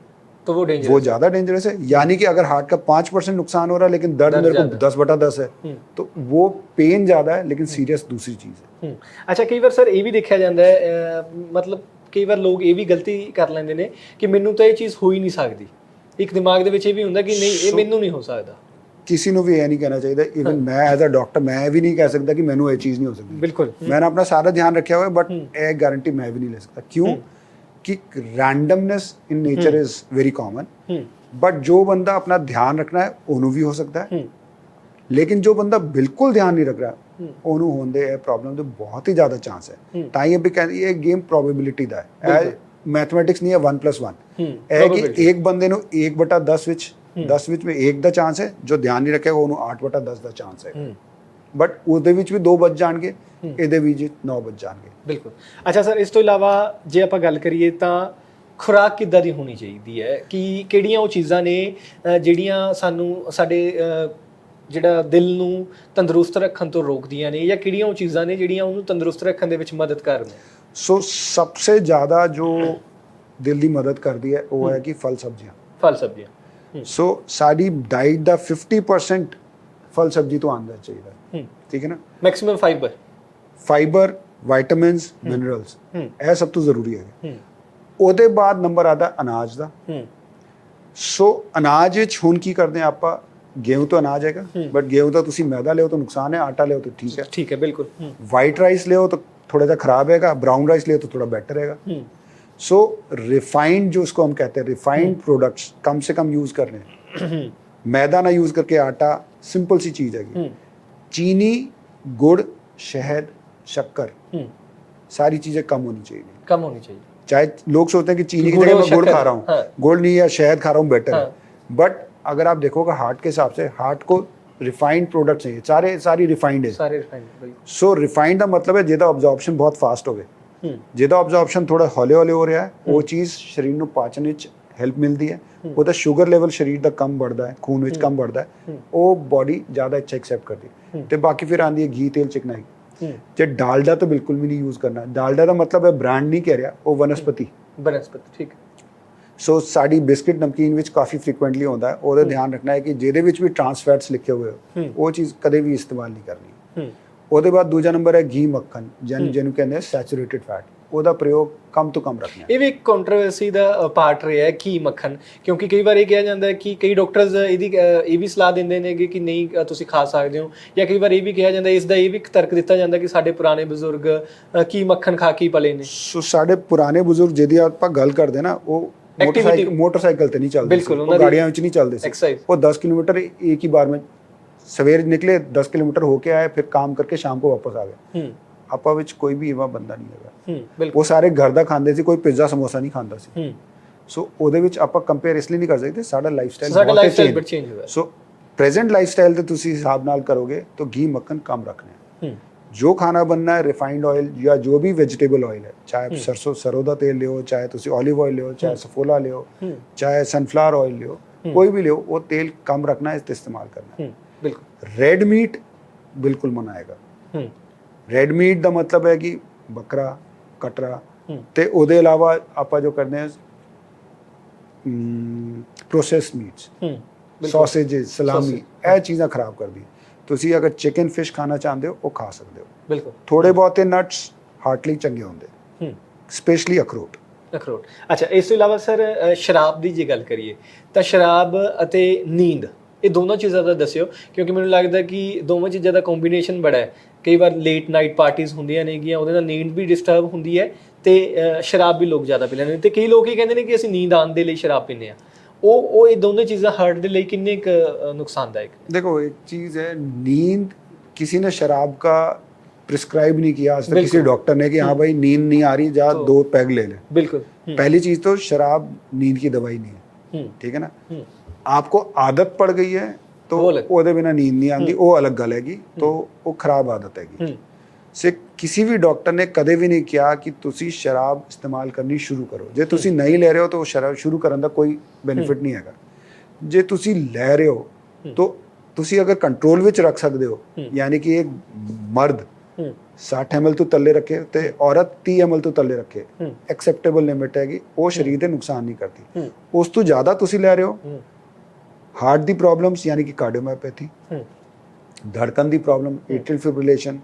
तो वो डेंजर वो ज़्यादा डेंजरस है यानी कि अगर हार्ट का पाँच परसेंट नुकसान हो रहा है लेकिन दर्द दर्द मेरे को ज़्यादा। दस बटा दस है हम्म। तो वो पेन ज़्यादा है लेकिन सीरियस दूसरी चीज़ है ਹੂੰ ਅੱਛਾ ਕਈ ਵਾਰ ਸਰ ਇਹ ਵੀ ਦੇਖਿਆ ਜਾਂਦਾ ਹੈ ਅਹ, ਮਤਲਬ ਕਈ ਵਾਰ ਲੋਕ ਇਹ ਵੀ ਗਲਤੀ ਕਰ ਲੈਂਦੇ ਨੇ ਕਿ ਮੈਨੂੰ ਤਾਂ ਇਹ ਚੀਜ਼ ਹੋ ਹੀ ਨਹੀਂ ਸਕਦੀ ਇੱਕ ਦਿਮਾਗ ਦੇ ਵਿੱਚ ਇਹ ਵੀ ਹੁੰਦਾ ਕਿ ਨਹੀਂ ਇਹ ਮੈਨੂੰ ਨਹੀਂ ਹੋ ਸਕਦਾ। ਕਿਸੇ ਨੂੰ ਵੀ ਇਹ ਨਹੀਂ ਕਹਿਣਾ ਚਾਹੀਦਾ। ਇਵਨ ਮੈਂ ਐਜ਼ ਅ ਡਾਕਟਰ ਮੈਂ ਵੀ ਨਹੀਂ ਕਹਿ ਸਕਦਾ ਕਿ ਮੈਨੂੰ ਇਹ ਚੀਜ਼ ਨਹੀਂ ਹੋ ਸਕਦੀ। ਬਿਲਕੁਲ। ਮੈਂ ਆਪਣਾ ਸਾਰਾ ਧਿਆਨ ਰੱਖਿਆ ਹੋਇਆ ਬਟ ਇਹ ਗਾਰੰਟੀ ਮੈਂ ਵੀ ਨਹੀਂ ਲੈ ਸਕਦਾ। ਕਿਉਂ? ਕਿ randomness in nature is very common but ਜੋ ਬੰਦਾ ਆਪਣਾ ਧਿਆਨ ਰੱਖਣਾ ਹੈ ਉਹਨੂੰ ਵੀ ਹੋ ਸਕਦਾ ਹੈ। ਲੇਕਿਨ ਜੋ ਬੰਦਾ ਬਿਲਕੁਲ ਧਿਆਨ ਨਹੀਂ ਰੱਖ ਰਿਹਾ ਉਹਨੂੰ ਹੋਣ ਇਹ ਪ੍ਰੋਬਲਮ ਦੇ ਬਹੁਤ ਹੀ ਜ਼ਿਆਦਾ ਚਾਂਸ ਹੈ। ਤਾਂ ਇਹ ਵੀ ਕਹਿੰਦੀ ਇਹ ਗੇਮ ਪ੍ਰੋਬੇਬਿਲਿਟੀ ਦਾ ਹੈ। ਮੈਥਮੈਟਿਕਸ ਨਹੀਂ ਹੈ 1 1 ਹੂੰ ਇਹ ਕਿ। ਇੱਕ ਬੰਦੇ ਨੂੰ 1 ਬਟਾ 10 ਵਿੱਚ ਹੂੰ। 10 ਵਿੱਚ ਮੈਂ 1 ਦਾ ਚਾਂਸ ਹੈ ਜੋ ਧਿਆਨ ਨਹੀਂ ਰੱਖੇਗਾ ਉਹਨੂੰ 8 ਬਟਾ 10 ਦਾ ਚਾਂਸ ਹੈ ਹੂੰ ਬਟ ਉਹਦੇ ਵਿੱਚ ਵੀ ਦੋ ਬਚ ਜਾਣਗੇ। ਇਹਦੇ ਵਿੱਚ 9 ਬਚ ਜਾਣਗੇ ਬਿਲਕੁਲ ਅੱਛਾ ਸਰ ਇਸ ਤੋਂ ਇਲਾਵਾ ਜੇ ਆਪਾਂ ਗੱਲ ਕਰੀਏ ਤਾਂ ਖੁਰਾਕ ਕਿੱਦਾਂ ਦੀ ਹੋਣੀ ਚਾਹੀਦੀ ਹੈ ਕਿ ਕਿਹੜੀਆਂ ਉਹ ਚੀਜ਼ਾਂ ਨੇ ਜਿਹੜੀਆਂ ਸਾਨੂੰ ਸਾਡੇ ਜਿਹੜਾ ਦਿਲ ਨੂੰ ਤੰਦਰੁਸਤ ਰੱਖਣ ਤੋਂ ਰੋਕਦੀਆਂ ਨੇ ਜਾਂ ਕਿਹੜੀਆਂ ਉਹ ਚੀਜ਼ਾਂ ਨੇ ਜਿਹੜੀਆਂ ਉਹਨੂੰ ਤੰਦਰੁਸਤ ਰੱਖਣ ਦੇ ਵਿੱਚ ਮਦਦ ਕਰਦੀਆਂ ਸੋ ਸਭ ਤੋਂ ਜ਼ਿਆਦਾ ਜੋ ਦਿਲ ਦੀ ਮਦਦ ਕਰਦੀ ਹੈ ਉਹ ਹੈ ਕਿ ਫਲ ਸਬਜ਼ੀਆਂ। ਫਲ ਸਬਜ਼ੀਆਂ। ਸੋ ਸਾਡੀ ਡਾਈਟ ਦਾ 50% ਫਲ ਸਬਜ਼ੀ ਤੋਂ ਆਂਦਾ ਚਾਹੀਦਾ ਠੀਕ ਹੈ ਨਾ? Maximum fibre fibre vitamins minerals ਇਹ ਸਭ ਤੋਂ ਜ਼ਰੂਰੀ ਹੈ। ਉਹਦੇ ਬਾਅਦ ਨੰਬਰ ਆਦਾ ਅਨਾਜ ਦਾ। ਸੋ ਅਨਾਜ ਵਿੱਚ ਹੁਣ ਕੀ ਕਰਦੇ ਆ ਆਪਾਂ? ਗੇਹੂੰ ਤੋਂ ਅਨਾਜ ਹੈਗਾ ਬਟ ਗੇਹੂੰ ਦਾ ਤੁਸੀਂ ਮੈਦਾ ਲਿਓ ਤਾਂ ਨੁਕਸਾਨ ਹੈ ਆਟਾ ਲਿਓ ਤਾਂ ਠੀਕ ਹੈ ਠੀਕ ਹੈ ਬਿਲਕੁਲ ਵਾਈਟ ਰਾਈਸ ਲਿਓ ਤਾਂ थोड़ा सा खराब रहेगा ब्राउन राइस लिए तो थोड़ा बेटर रहेगा सो रिफाइंड जो उसको हम कहते हैं रिफाइंड प्रोडक्ट्स हम्म। कम से कम यूज़ कर रहे हैं हम्म। मैदा ना यूज़ करके आटा सिंपल सी चीज़ है हम्म। चीनी गुड़ शहद शक्कर सारी चीज़ें कम होनी चाहिए। कम होनी चाहिए। चाहे लोग सोचते हैं कि चीनी की जगह मैं गुड़ खा रहा हूँ हाँ। गुड़ नहीं या शहद खा रहा हूँ बेटर बट अगर आप देखोगे हार्ट के हिसाब से हार्ट को रिफाइंड प्रोडक्ट चाहिए सारे सारी रिफाइंड है सारे refined, बिल्कुल ਸੋ ਰਿਫਾਈਨਡ ਦਾ ਮਤਲਬ ਹੈ ਜਿਹਦਾ ਅਬਜ਼ੌਰਪਸ਼ਨ ਬਹੁਤ ਫਾਸਟ ਹੋਵੇ हम्म, ਜਿਹਦਾ ਅਬਜ਼ੌਰਪਸ਼ਨ ਥੋੜਾ ਹੌਲੇ ਹੌਲੇ ਹੋ ਰਿਹਾ ਹੈ ਉਹ ਚੀਜ਼ ਸਰੀਰ ਨੂੰ ਪਾਚਨ ਵਿੱਚ ਹੈਲਪ ਮਿਲਦੀ ਹੈ ਉਹਦਾ ਸ਼ੂਗਰ ਲੈਵਲ ਸਰੀਰ ਦਾ ਕਮ ਵੱਧਦਾ ਹੈ ਖੂਨ ਵਿੱਚ ਕਮ ਵੱਧਦਾ ਹੈ ਉਹ ਬਾਡੀ ਜ਼ਿਆਦਾ ਅੱਛਾ ਐਕਸੈਪਟ ਕਰਦੀ ਹੈ ਤੇ ਬਾਕੀ ਫਿਰ ਆਂਦੀ ਹੈ ਘੀ ਤੇਲ ਚਿਕਨਾਈ हम्म, ਜੇ ਡਾਲਡਾ ਤਾਂ ਬਿਲਕੁਲ ਵੀ ਨਹੀਂ ਯੂਜ਼ ਕਰਨਾ ਡਾਲਡਾ ਦਾ ਮਤਲਬ ਹੈ ਬ੍ਰਾਂਡ ਨਹੀਂ ਕਹਿ ਰਿਹਾ ਉਹ ਵਨਸਪਤੀ बनस्पति ठीक है ਸੋ ਸਾਡੀ ਬਿਸਕਟ ਨਮਕੀਨ ਵਿੱਚ ਕਾਫੀ ਫ੍ਰੀਕੁਐਂਟਲੀ ਆਉਂਦਾ ਉਹਦਾ ਧਿਆਨ ਰੱਖਣਾ ਹੈ ਕਿ ਜਿਹਦੇ ਵਿੱਚ ਵੀ ਟ੍ਰਾਂਸ ਫੈਟਸ ਲਿਖੇ ਹੋਏ ਉਹ ਚੀਜ਼ ਕਦੇ ਵੀ ਇਸਤੇਮਾਲ ਨਹੀਂ ਕਰਨੀ। ਉਹਦੇ ਬਾਅਦ ਦੂਜਾ ਨੰਬਰ ਹੈ ਘੀ ਮੱਖਣ ਜਿਹਨੂੰ ਕਹਿੰਦੇ ਸੈਚੂਰੇਟਿਡ ਫੈਟ ਉਹਦਾ ਪ੍ਰਯੋਗ ਕਮ ਤੋਂ ਕਮ ਰੱਖਣਾ ਇਹ ਵੀ ਇੱਕ ਕੰਟਰੋਵਰਸੀ ਦਾ ਪਾਰਟ ਰਿਹਾ ਹੈ ਕਿ ਮੱਖਣ। ਕਿਉਂਕਿ ਕਈ ਵਾਰ ਇਹ ਕਿਹਾ ਜਾਂਦਾ ਹੈ ਕਿ ਕਈ ਡਾਕਟਰਸ ਇਹਦੀ ਇਹ ਵੀ ਸਲਾਹ ਦਿੰਦੇ ਨੇ ਕਿ ਨਹੀਂ ਤੁਸੀਂ ਖਾ ਸਕਦੇ ਹੋ। ਜਾਂ ਕਈ ਵਾਰ ਇਹ ਵੀ ਕਿਹਾ ਜਾਂਦਾ ਇਸ ਦਾ ਇਹ ਵੀ ਤਰਕ ਦਿੱਤਾ ਜਾਂਦਾ ਕਿ ਸਾਡੇ ਪੁਰਾਣੇ ਬਜ਼ੁਰਗ ਘੀ ਮੱਖਣ ਖਾ ਕੇ ਪਲੇ ਨੇ। ਸੋ ਸਾਡੇ ਪੁਰਾਣੇ ਬਜ਼ੁਰਗ ਜਿਹਦੀ ਆਪਾਂ ਗੱਲ ਕਰਦੇ ਨਾ ਉਹ ਮੋਟਰਸਾਈਕਲ ਮੋਟਰਸਾਈਕਲ ਤੇ ਨਹੀਂ ਚੱਲਦੇ ਬਿਲਕੁਲ ਉਹਨਾਂ ਦੀ ਗਾੜੀਆਂ ਵਿੱਚ ਨਹੀਂ ਚੱਲਦੇ ਸੀ ਉਹ 10 ਕਿਲੋਮੀਟਰ ਇੱਕ ਹੀ ਬਾਰ ਵਿੱਚ ਸਵੇਰ ਨਿਕਲੇ 10 ਕਿਲੋਮੀਟਰ ਹੋ ਕੇ ਆਏ ਫਿਰ ਕੰਮ ਕਰਕੇ ਸ਼ਾਮ ਨੂੰ ਵਾਪਸ ਆ ਗਏ ਆਪਾ ਵਿੱਚ ਕੋਈ ਵੀ ਇਵਾ ਬੰਦਾ ਨਹੀਂ ਹੈਗਾ ਉਹ ਸਾਰੇ ਘਰ ਦਾ ਖਾਂਦੇ ਸੀ ਕੋਈ ਪਿਜ਼ਾ ਸਮੋਸਾ ਨਹੀਂ ਖਾਂਦਾ ਸੀ ਸੋ ਉਹਦੇ ਵਿੱਚ ਆਪਾਂ ਕੰਪੇਅਰ ਇਸ ਲਈ ਨਹੀਂ ਕਰ ਸਕਦੇ ਸਾਡਾ ਲਾਈਫ ਸਟਾਈਲ ਸਾਡਾ ਲਾਈਫ ਸਟਾਈਲ ਬਟ ਚੇਂਜ ਹੋਇਆ ਸੋ ਪ੍ਰੈਜ਼ੈਂਟ ਲਾਈਫ ਸਟਾਈਲ ਤੇ ਤੁਸੀਂ ਹਿਸਾਬ ਨਾਲ ਕਰੋਗੇ ਤਾਂ ਘੀ ਮੱਖਣ ਕਮ ਰੱਖਣਾ ਹੈ जो खाना बनना है रिफाइंड ऑयल या जो भी वेजिटेबल ऑयल है चाहे हम्म। सरसों सरों का तेल लियो चाहे ऑलिव ऑयल लियो चाहे हम्म। सफोला लियो हम्म। चाहे सनफ्लावर ऑयल लियो कोई भी लियो वो तेल कम रखना है इस्तेमाल करना बिल्कुल। रेड मीट बिल्कुल मनाएगा। रेड मीट का मतलब है कि बकरा कटरा ते अलावा आप जो करने प्रोसैस मीट सॉसेज सलामी ए चीजा खराब कर दी। ਤੁਸੀਂ ਅਗਰ ਚਿਕਨ ਫਿਸ਼ ਖਾਣਾ ਚਾਹੁੰਦੇ ਹੋ ਉਹ ਖਾ ਸਕਦੇ ਹੋ। ਬਿਲਕੁਲ। ਥੋੜੇ ਬਹੁਤੇ ਨਟਸ ਹਾਰਟ ਲਈ ਚੰਗੇ ਹੁੰਦੇ। ਹੂੰ। ਸਪੈਸ਼ਲੀ ਅਖਰੋਟ। ਅਖਰੋਟ। ਅੱਛਾ ਇਸ ਤੋਂ ਇਲਾਵਾ ਸਰ ਸ਼ਰਾਬ ਦੀ ਜੇ ਗੱਲ ਕਰੀਏ ਤਾਂ ਸ਼ਰਾਬ ਅਤੇ ਨੀਂਦ ਇਹ ਦੋਨੋਂ ਚੀਜ਼ਾਂ ਦਾ ਦੱਸਿਓ ਕਿਉਂਕਿ ਮੈਨੂੰ ਲੱਗਦਾ ਕਿ ਦੋਵਾਂ ਚੀਜ਼ਾਂ ਦਾ ਕੰਬੀਨੇਸ਼ਨ ਬੜਾ ਹੈ। ਕਈ ਵਾਰ ਲੇਟ ਨਾਈਟ ਪਾਰਟੀਆਂ ਹੁੰਦੀਆਂ ਨੇਗੀਆਂ ਉਹਦੇ ਨਾਲ ਨੀਂਦ ਵੀ ਡਿਸਟਰਬ ਹੁੰਦੀ ਹੈ ਤੇ ਸ਼ਰਾਬ ਵੀ ਲੋਕ ਜ਼ਿਆਦਾ ਪੀ ਲੈਂਦੇ ਨੇ। ਤੇ ਕਈ ਲੋਕ ਇਹ ਕਹਿੰਦੇ ਨੇ ਕਿ ਅਸੀਂ ਨੀਂਦ ਆਉਣ ਦੇ ਲਈ ਸ਼ਰਾਬ ਪੀਂਦੇ ਆ ਉਹ ਉਹ ਇਹ ਦੋਨੋਂ ਚੀਜ਼ਾਂ ਹਾਰਟ ਦੇ ਲਈ ਕਿੰਨੇ ਕੁ, ਅ, ਨੁਕਸਾਨਦਾਇਕ ਨੇ देखो एक चीज है नींद किसी ने शराब का प्रिस्क्राइब नहीं किया आज तक बिल्कुल। किसी डॉक्टर ने कि हाँ भाई नींद नहीं आ रही जा तो- दो पैग ले ले ਬਿਲਕੁਲ ਹੂੰ, पहली चीज तो शराब नींद की दवाई नहीं है ਹੂੰ ठीक है ना ਹੂੰ आपको आदत पड़ गई है तो वो अलग। ਉਹਦੇ ਬਿਨਾ ਨੀਂਦ ਨਹੀਂ ਆਉਂਦੀ ਉਹ ਅਲੱਗ ਗੱਲ ਹੈਗੀ तो ਉਹ ਖਰਾਬ ਆਦਤ ਹੈਗੀ ਹੂੰ ਸੇ ਕਿਸੇ ਵੀ ਡਾਕਟਰ ਨੇ ਕਦੇ ਵੀ ਨਹੀਂ ਕਿਹਾ ਕਿ ਤੁਸੀਂ ਸ਼ਰਾਬ ਇਸਤੇਮਾਲ ਕਰਨੀ ਸ਼ੁਰੂ ਕਰੋ। ਜੇ ਤੁਸੀਂ ਨਹੀਂ ਲੈ ਰਹੇ ਹੋ ਤਾਂ ਉਹ ਸ਼ਰਾਬ ਸ਼ੁਰੂ ਕਰਨ ਦਾ ਕੋਈ ਬੈਨੀਫਿਟ ਨਹੀਂ ਹੈਗਾ। ਜੇ ਤੁਸੀਂ ਲੈ ਰਹੇ ਹੋ ਤਾਂ ਤੁਸੀਂ ਅਗਰ ਕੰਟਰੋਲ ਵਿੱਚ ਰੱਖ ਸਕਦੇ ਹੋ। ਯਾਨੀ ਕਿ ਇੱਕ ਮਰਦ ਹੂੰ। 60 ml ਤੋਂ ਥੱਲੇ ਰੱਖੇ ਤੇ ਔਰਤ 30 ml ਤੋਂ ਥੱਲੇ ਰੱਖੇ ਐਕਸੈਪਟੇਬਲ ਲਿਮਿਟ ਹੈਗੀ ਉਹ ਸਰੀਰ ਦੇ ਨੁਕਸਾਨ ਨਹੀਂ ਕਰਦੀ। ਉਸ ਤੋਂ ਜ਼ਿਆਦਾ ਤੁਸੀਂ ਲੈ ਰਹੇ ਹੋ ਹਾਰਟ ਦੀ ਪ੍ਰੋਬਲਮਸ ਯਾਨੀ ਕਿ ਕਾਰਡੀਓਮਾਇਓਪੈਥੀ ਹੂੰ। ਧੜਕਨ ਦੀ problem atrial fibrillation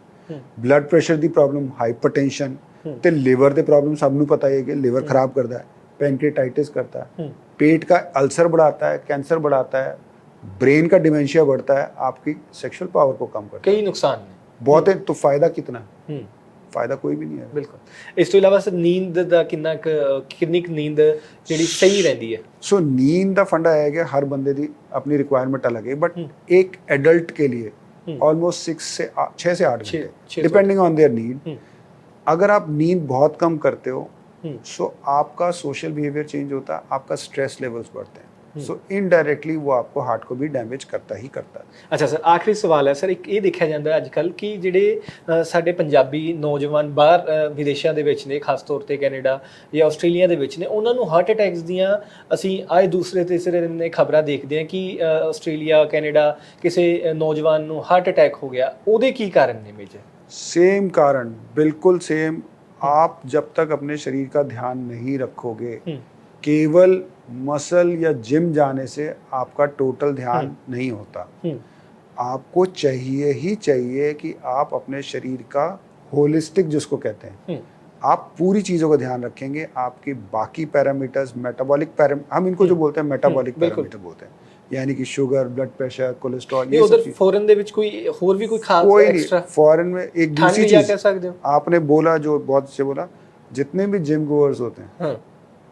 blood pressure ਦੀ ਪ੍ਰੋਬਲਮ ਹਾਈਪਰਟੈਂਸ਼ਨ ਤੇ ਲੀਵਰ ਦੇ ਪ੍ਰੋਬਲਮ ਸਭ ਨੂੰ ਪਤਾ ਹੈ ਕਿ ਲੀਵਰ ਖਰਾਬ ਕਰਦਾ ਹੈ पैंक्रेटाइटिस करता है पेट का अल्सर बढ़ाता है कैंसर बढ़ाता है ब्रेन का डिमेंशिया बढ़ता है आपकी सेक्सुअल पावर को कम करता है कई नुकसान है बहुत है तो फायदा कितना है ਫਾਇਦਾ ਕੋਈ ਵੀ ਨਹੀਂ ਹੈ। ਬਿਲਕੁਲ। ਇਸ ਤੋਂ ਇਲਾਵਾ ਸਰ ਨੀਂਦ ਦਾ ਕਿੰਨਾ ਕਿੰਨੀ ਨੀਂਦ ਜਿਹੜੀ ਸਹੀ ਰਹਿੰਦੀ ਹੈ? ਸੋ ਨੀਂਦ ਦਾ ਫੰਡਾ ਹੈ ਕਿ ਹਰ ਬੰਦੇ ਦੀ ਆਪਣੀ ਰਿਕੁਆਇਰਮੈਂਟ ਅਲੱਗ ਹੈ ਬਟ ਇੱਕ ਐਡਲਟ ਕੇ ਲਈ ऑलमोस्ट सिक्स से छह छः से आठ घंटे। Depending on their need hmm. अगर आप नींद बहुत कम करते हो सो सो आपका सोशल बिहेवियर चेंज होता है आपका स्ट्रेस लेवल्स बढ़ते हम्म। हैं। सो इनडायरेक्टली वो आपको हार्ट को भी डैमेज करता ही करता है ਅੱਛਾ ਸਰ ਆਖਰੀ ਸਵਾਲ ਹੈ ਸਰ ਇੱਕ ਇਹ ਦੇਖਿਆ ਜਾਂਦਾ ਅੱਜ ਕੱਲ ਕਿ ਜਿਹੜੇ ਅ, ਸਾਡੇ ਪੰਜਾਬੀ ਨੌਜਵਾਨ ਬਾਹਰ ਅ, ਵਿਦੇਸ਼ਾਂ ਦੇ ਵਿੱਚ ਨੇ ਖਾਸ ਤੌਰ ਤੇ ਕੈਨੇਡਾ ਜਾਂ ਆਸਟ੍ਰੇਲੀਆ ਦੇ ਵਿੱਚ ਨੇ ਉਹਨਾਂ ਨੂੰ ਹਾਰਟ ਅਟੈਕਸ ਦੀਆਂ ਅਸੀਂ ਆਏ ਦੂਸਰੇ ਤੀਸਰੇ ਦਿਨ ਨੇ ਖਬਰਾਂ ਦੇਖਦੇ ਹਾਂ ਕਿ ਅ, ਆਸਟ੍ਰੇਲੀਆ ਕੈਨੇਡਾ ਕਿਸੇ ਅ, ਨੌਜਵਾਨ ਨੂੰ ਹਾਰਟ ਅਟੈਕ ਹੋ ਗਿਆ ਉਹਦੇ ਕੀ ਕਾਰਨ ਨੇ ਮੇਜਰ सेम कारण बिल्कुल सेम आप जब तक अपने शरीर का ध्यान नहीं रखोगे हम्म। केवल मसल या जिम जाने से आपका टोटल ध्यान हम्म। नहीं होता ਹੂੰ आपको चाहिए ही चाहिए कि आप अपने शरीर का होलिस्टिक जिसको कहते हैं हूँ आप पूरी चीज़ों का ध्यान रखेंगे आपके बाकी पैरामीटर्स मेटाबॉलिक पैराम हम इनको जो हम्म। बोलते हैं मेटाबॉलिक हम्म, बिल्कुल। पैरामीटर बोलते हैं यानी कि शुगर ब्लड प्रेशर कोलेस्ट्रॉल ਨਹੀਂ ये सब ਉਧਰ चीज़- ਫੋਰਨ ਦੇ ਵਿੱਚ ਕੋਈ ਹੋਰ ਵੀ ਕੋਈ ਖਾਸ कोई नहीं ਐਕਸਟਰਾ फॉरेन में एक ਠੰਡ दूसरी ਵੀ ਜਾ चीज़ ਕਹਿ ਸਕਦੇ ਹੋ आपने बोला जो बहुत अच्छे बोला जितने भी जिम गोअर्स होते हैं ਹਾਂ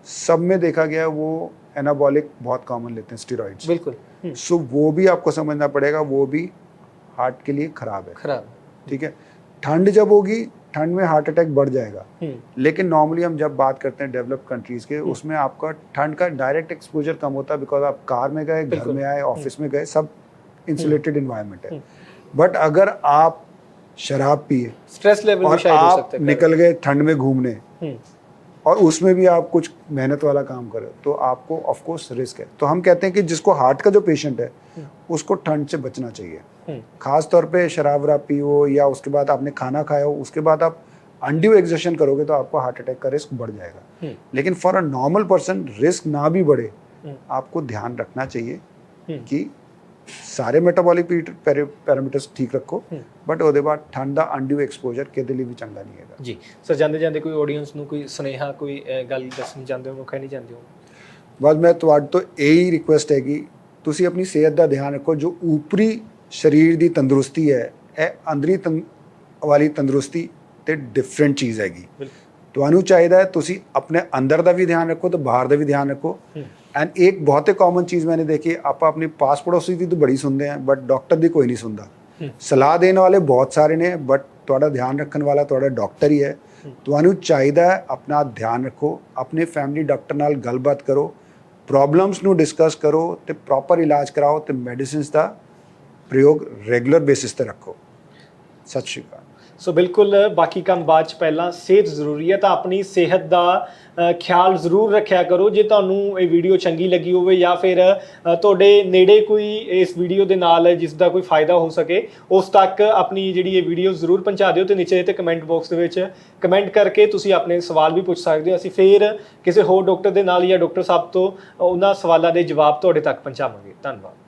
सब में देखा गया वो एनाबॉलिक बहुत कॉमन लेते हैं स्टेरॉइड्स बिल्कुल। सो वो भी आपको समझना पड़ेगा वो भी हार्ट के लिए खराब है। खराब। ठीक है? ठंड जब होगी ठंड में हार्ट अटैक बढ़ जाएगा। लेकिन नॉर्मली हम जब बात करते हैं डेवलप कंट्रीज़ के उसमें आपका ठंड का डायरेक्ट एक्सपोजर कम होता है बिकॉज़ आप कार में गए घर में आए ऑफ़िस में गए सब इंसुलेटेड इन्वायरमेंट है। बट अगर आप शराब पिए स्ट्रेस लेवल और आप निकल गए ठंड में घूमने और उसमें भी आप कुछ मेहनत वाला काम करें तो आपको ऑफकोर्स रिस्क है। तो हम कहते हैं कि जिसको हार्ट का जो पेशेंट है हम्म। उसको ठंड से बचना चाहिए। हम्म, खास तौर पे शराब वराब पियो या उसके बाद आपने खाना खाया हो उसके बाद आप अनड्यू एग्जर्शन करोगे तो आपको हार्ट अटैक का रिस्क बढ़ जाएगा। हम्म, लेकिन for a normal person risk ना भी बढ़े आपको ध्यान रखना चाहिए कि ਸਾਰੇ ਮੈਟਾਬੋਲਿਕ ਪੈਰਾਮੀਟਰਸ ਠੀਕ ਰੱਖੋ। ਬਟ ਉਹਦੇ ਬਾਅਦ ਠੰਡ ਦਾ ਅਨਡਿਊ ਐਕਸਪੋਜ਼ਰ ਕਿਤੇ ਲਈ ਵੀ ਚੰਗਾ ਨਹੀਂ ਹੈਗਾ। ਜੀ ਸਰ ਜਾਂਦੇ ਜਾਂਦੇ ਕੋਈ ਆਡੀਅנס ਨੂੰ ਕੋਈ ਸੁਨੇਹਾ ਕੋਈ ਗੱਲ ਦੱਸਣੀ ਚਾਹੁੰਦੇ ਹੋ ਕਹਿਣੀ ਚਾਹੁੰਦੇ ਹੋ? ਬਸ ਮੈਂ ਤੁਹਾਡੇ ਤੋਂ ਇਹੀ ਰਿਕੁਐਸਟ ਹੈਗੀ ਤੁਸੀਂ ਆਪਣੀ ਸਿਹਤ ਦਾ ਧਿਆਨ ਰੱਖੋ ਜੋ ਉਪਰੀ ਸਰੀਰ ਦੀ ਤੰਦਰੁਸਤੀ ਹੈ ਇਹ ਅੰਦਰੀ ਵਾਲੀ ਤੰਦਰੁਸਤੀ ਤੇ ਡਿਫਰੈਂਟ ਚੀਜ਼ ਹੈਗੀ। ਤੁਹਾਨੂੰ ਚਾਹੀਦਾ ਹੈ ਤੁਸੀਂ ਆਪਣੇ ਅੰਦਰ ਦਾ ਵੀ ਧਿਆਨ ਰੱਖੋ ਤੇ ਬਾਹਰ ਦਾ ਵੀ ਧਿਆਨ ਰੱਖੋ। ਇੱਕ ਬਹੁਤ ਹੀ ਕਾਮਨ ਚੀਜ਼ ਮੈंने ਦੇਖੀ ਹੈ, ਆਪਾਂ ਆਪਣੀ ਪਾਸ ਪੜੋਸੀ ਦੀ ਤਾਂ ਬੜੀ ਸੁਣਦੇ ਆ ਬਟ ਡਾਕਟਰ ਦੀ ਕੋਈ ਨਹੀਂ ਸੁਣਦਾ ਹੂੰ। ਸਲਾਹ ਦੇਣ ਵਾਲੇ ਬਹੁਤ ਸਾਰੇ ਨੇ ਬਟ ਤੁਹਾਡਾ ਧਿਆਨ ਰੱਖਣ ਵਾਲਾ ਤੁਹਾਡਾ ਡਾਕਟਰ ਹੀ ਹੈ ਤੁਹਾਨੂੰ ਚਾਹੀਦਾ ਹੈ ਆਪਣਾ ਧਿਆਨ ਰੱਖੋ ਆਪਣੇ ਫੈਮਿਲੀ ਡਾਕਟਰ ਨਾਲ ਗੱਲਬਾਤ ਕਰੋ ਪ੍ਰੋਬਲਮਸ ਨੂੰ ਡਿਸਕਸ ਕਰੋ ਤੇ ਪ੍ਰੋਪਰ ਇਲਾਜ ਕਰਾਓ ਤੇ ਮੈਡੀਸਿਨਸ ਦਾ ਪ੍ਰਯੋਗ ਰੈਗੂਲਰ ਬੇਸਿਸ ਤੇ ਰੱਖੋ ਸਤਿ ਸ਼੍ਰੀ ਅਕਾਲ ਸੋ ਬਿਲਕੁਲ, ਬਾਕੀ ਕੰਮ ਬਾਅਦ ਚ ਪਹਿਲਾਂ ਸਿਹਤ ਜ਼ਰੂਰੀ ਹੈ ਤਾਂ ਆਪਣੀ ਸਿਹਤ ਦਾ ਖਿਆਲ ਜ਼ਰੂਰ ਰੱਖਿਆ ਕਰੋ। ਜੇ ਤੁਹਾਨੂੰ ਇਹ ਵੀਡੀਓ ਚੰਗੀ ਲੱਗੀ ਹੋਵੇ ਜਾਂ ਫਿਰ ਤੁਹਾਡੇ ਨੇੜੇ ਕੋਈ ਇਸ ਵੀਡੀਓ ਦੇ ਨਾਲ ਜਿਸ ਦਾ ਕੋਈ ਫਾਇਦਾ ਹੋ ਸਕੇ, ਉਸ ਤੱਕ ਆਪਣੀ ਜਿਹੜੀ ਇਹ ਵੀਡੀਓ ਜ਼ਰੂਰ ਪਹੁੰਚਾ ਦਿਓ ਤੇ ਨੀਚੇ ਤੇ ਕਮੈਂਟ ਬਾਕਸ ਦੇ ਵਿੱਚ ਕਮੈਂਟ ਕਰਕੇ ਤੁਸੀਂ ਆਪਣੇ ਸਵਾਲ ਵੀ ਪੁੱਛ ਸਕਦੇ ਹੋ। ਅਸੀਂ ਫੇਰ ਕਿਸੇ ਹੋਰ ਡਾਕਟਰ ਦੇ ਨਾਲ ਜਾਂ ਡਾਕਟਰ ਸਾਹਿਬ ਤੋਂ ਉਹਨਾਂ ਸਵਾਲਾਂ ਦੇ ਜਵਾਬ ਤੁਹਾਡੇ ਤੱਕ ਪਹੁੰਚਾਵਾਂਗੇ। ਧੰਨਵਾਦ।